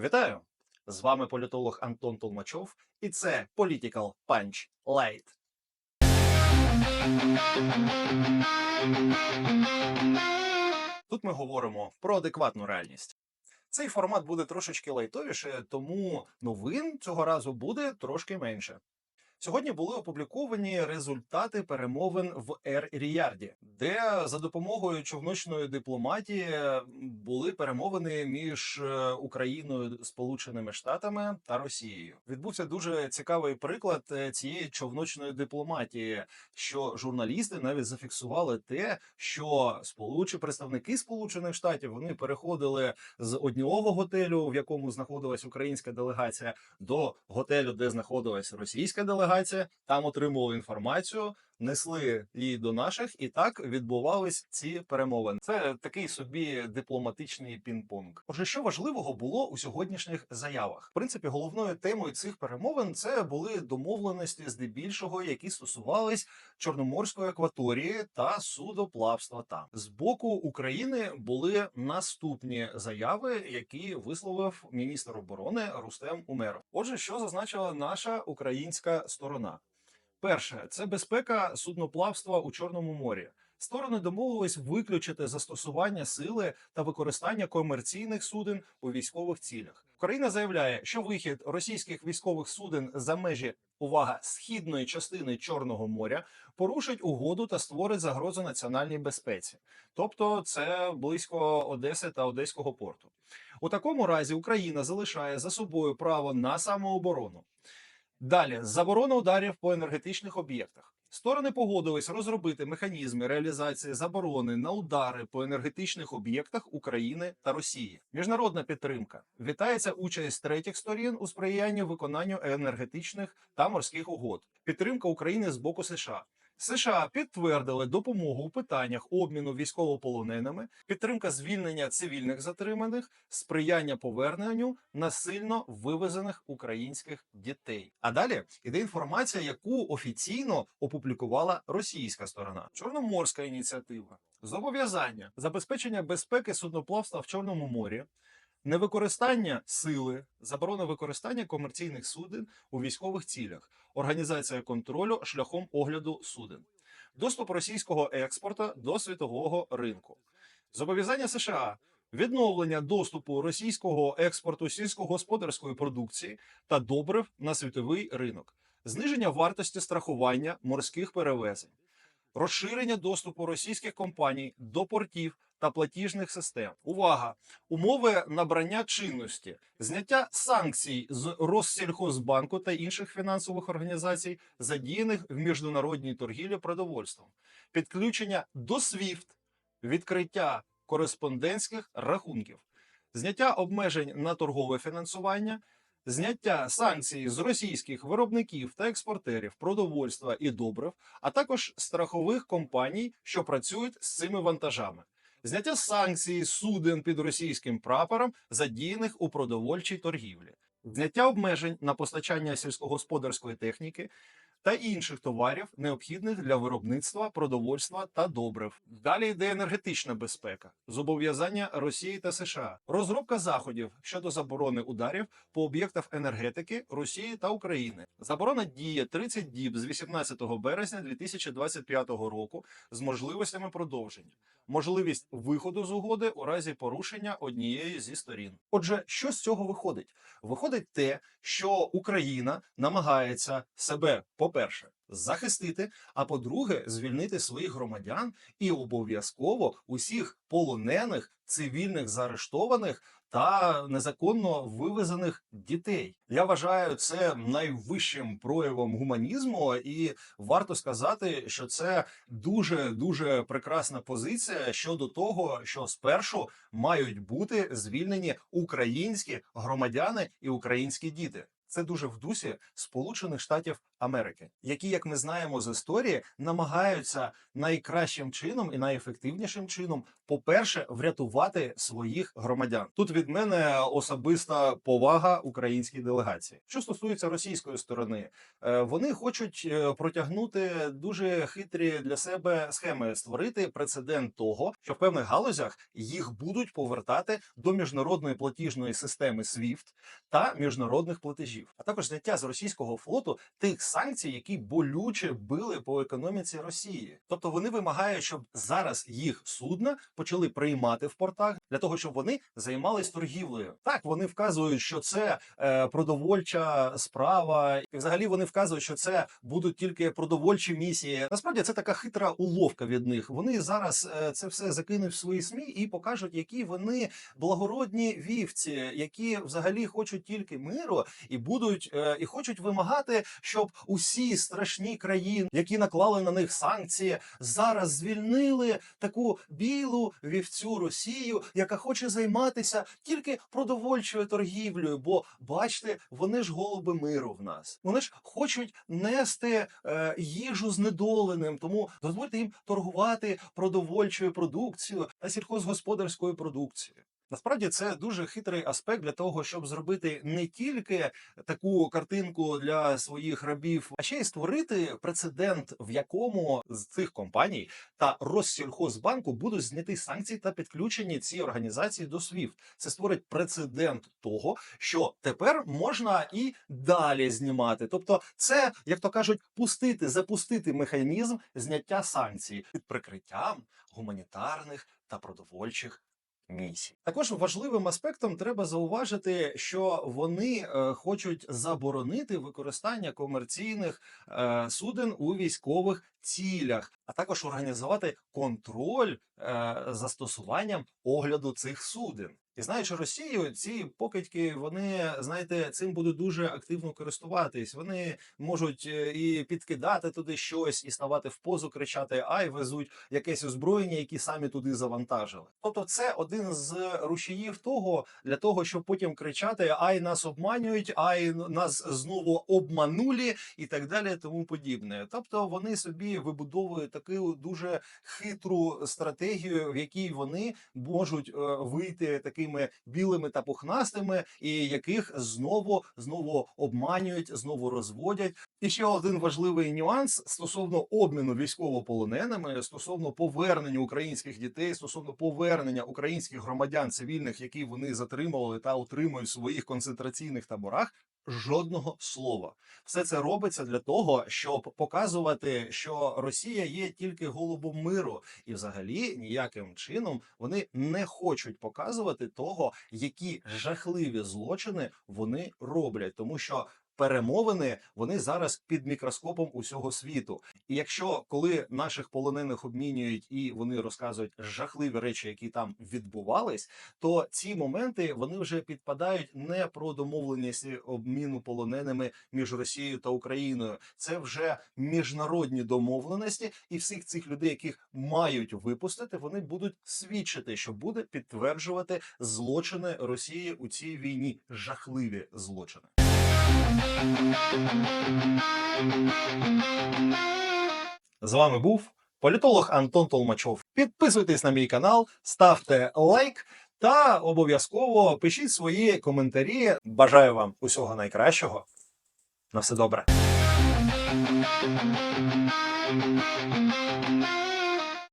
Вітаю! З вами політолог Антон Толмачов, і це Political Punch Light. Тут ми говоримо про адекватну реальність. Цей формат буде трошечки лайтовіше, тому новин цього разу буде трошки менше. Сьогодні були опубліковані результати перемовин в Ер-Ріярді, де за допомогою човночної дипломатії були перемовини між е, Україною, Сполученими Штатами та Росією. Відбувся дуже цікавий приклад е, цієї човночної дипломатії, що журналісти навіть зафіксували те, що сполучені представники Сполучених Штатів вони переходили з одного готелю, в якому знаходилась українська делегація, до готелю, де знаходилась російська делегація. Там отримували інформацію, несли її до наших, і так відбувались ці перемовини. Це такий собі дипломатичний пінг-понг. Отже, що важливого було у сьогоднішніх заявах? В принципі, головною темою цих перемовин це були домовленості, здебільшого, які стосувались Чорноморської акваторії та судоплавства. Там з боку України були наступні заяви, які висловив міністр оборони Рустем Умеров. Отже, що зазначила наша українська сторона? Перше це безпека судноплавства у Чорному морі. Сторони домовились виключити застосування сили та використання комерційних суден у військових цілях. Україна заявляє, що вихід російських військових суден за межі увага східної частини Чорного моря порушить угоду та створить загрозу національній безпеці, тобто це близько Одеси та Одеського порту. У такому разі Україна залишає за собою право на самооборону. Далі заборона ударів по енергетичних об'єктах. Сторони погодились розробити механізми реалізації заборони на удари по енергетичних об'єктах України та Росії. Міжнародна підтримка вітається участь третіх сторін у сприянні виконанню енергетичних та морських угод. Підтримка України з боку США. США підтвердили допомогу у питаннях обміну військовополоненими, підтримка звільнення цивільних затриманих, сприяння поверненню насильно вивезених українських дітей. А далі іде інформація, яку офіційно опублікувала російська сторона. Чорноморська ініціатива, зобов'язання забезпечення безпеки судноплавства в Чорному морі. Невикористання сили, заборона використання комерційних суден у військових цілях, організація контролю шляхом огляду суден, доступ російського експорту до світового ринку, зобов'язання США, відновлення доступу російського експорту сільськогосподарської продукції та добрив на світовий ринок, зниження вартості страхування морських перевезень, розширення доступу російських компаній до портів та платіжних систем. Увага! Умови набрання чинності, зняття санкцій з Россільхозбанку та інших фінансових організацій, задіяних в міжнародній торгівлі продовольством, підключення до SWIFT, відкриття кореспондентських рахунків, зняття обмежень на торгове фінансування. Зняття санкцій з російських виробників та експортерів продовольства і добрив, а також страхових компаній, що працюють з цими вантажами, зняття санкцій суден під російським прапором, задіяних у продовольчій торгівлі, зняття обмежень на постачання сільськогосподарської техніки та інших товарів, необхідних для виробництва продовольства та добрив. Далі йде енергетична безпека, зобов'язання Росії та США, розробка заходів щодо заборони ударів по об'єктах енергетики Росії та України. Заборона діє 30 діб з 18 березня 2025 року з можливостями продовження, можливість виходу з угоди у разі порушення однієї зі сторін. Отже, що з цього виходить? Виходить те, що Україна намагається себе, по-перше, захистити, а по-друге, звільнити своїх громадян і обов'язково усіх полонених цивільних заарештованих та незаконно вивезених дітей. Я вважаю це найвищим проявом гуманізму, і варто сказати, що це дуже дуже прекрасна позиція щодо того, що спершу мають бути звільнені українські громадяни і українські діти. Це дуже в дусі Сполучених Штатів Америки, які, як ми знаємо з історії, намагаються найкращим чином і найефективнішим чином, по-перше, врятувати своїх громадян. Тут від мене особиста повага українській делегації. Що стосується російської сторони, е, вони хочуть е, протягнути дуже хитрі для себе схеми, створити прецедент того, що в певних галузях їх будуть повертати до міжнародної платіжної системи SWIFT та міжнародних платежів, а також зняття з російського флоту тих санкцій, які болюче били по економіці Росії. Тобто вони вимагають, щоб зараз їх судна почали приймати в портах для того, щоб вони займались торгівлею. Так вони вказують, що це е, продовольча справа, і взагалі вони вказують, що це будуть тільки продовольчі місії. Насправді це така хитра уловка від них. Вони зараз е, це все закинуть в свої смі і покажуть, які вони благородні вівці, які взагалі хочуть тільки миру і будуть е, і хочуть вимагати, щоб усі страшні країни, які наклали на них санкції, зараз звільнили таку білу вівцю Росію, яка хоче займатися тільки продовольчою торгівлею. Бо бачите, вони ж голуби миру в нас. Вони ж хочуть нести е, їжу знедоленим, тому дозвольте їм торгувати продовольчою продукцією та сільхозгосподарською продукцією. Насправді це дуже хитрий аспект для того, щоб зробити не тільки таку картинку для своїх рабів, а ще й створити прецедент, в якому з цих компаній та Россільхозбанку будуть зняті санкції та підключені ці організації до SWIFT. Це створить прецедент того, що тепер можна і далі знімати. Тобто, це як то кажуть, пустити, запустити механізм зняття санкцій під прикриттям гуманітарних та продовольчих місій. Також важливим аспектом треба зауважити, що вони е, хочуть заборонити використання комерційних е, суден у військових цілях, а також організувати контроль е, застосуванням огляду цих суден. І знаючи Росію, ці покидьки, вони знаєте, цим будуть дуже активно користуватись. Вони можуть е, і підкидати туди щось, і ставати в позу, кричати Ай, везуть якесь озброєння, які самі туди завантажили. Тобто, це один з рушіїв того для того, щоб потім кричати Ай, нас обманюють, ай нас знову обманулі, і так далі, тому подібне. Тобто вони собі вибудовують таку дуже хитру стратегію, в якій вони можуть е, вийти такими білими та пухнастими, і яких знову знову обманюють, знову розводять. І ще один важливий нюанс стосовно обміну військовополоненими, стосовно повернення українських дітей, стосовно повернення українських громадян цивільних, які вони затримували та утримують в своїх концентраційних таборах. Жодного слова, все це робиться для того, щоб показувати, що Росія є тільки голубом миру, і взагалі ніяким чином вони не хочуть показувати того, які жахливі злочини вони роблять, тому що. Перемовини вони зараз під мікроскопом усього світу. І якщо коли наших полонених обмінюють і вони розказують жахливі речі, які там відбувались, то ці моменти вони вже підпадають не про домовленість обміну полоненими між Росією та Україною. Це вже міжнародні домовленості, і всіх цих людей, яких мають випустити, вони будуть свідчити, що буде підтверджувати злочини Росії у цій війні, жахливі злочини. З вами був політолог Антон Толмачов. Підписуйтесь на мій канал, ставте лайк та обов'язково пишіть свої коментарі. Бажаю вам усього найкращого. На все добре.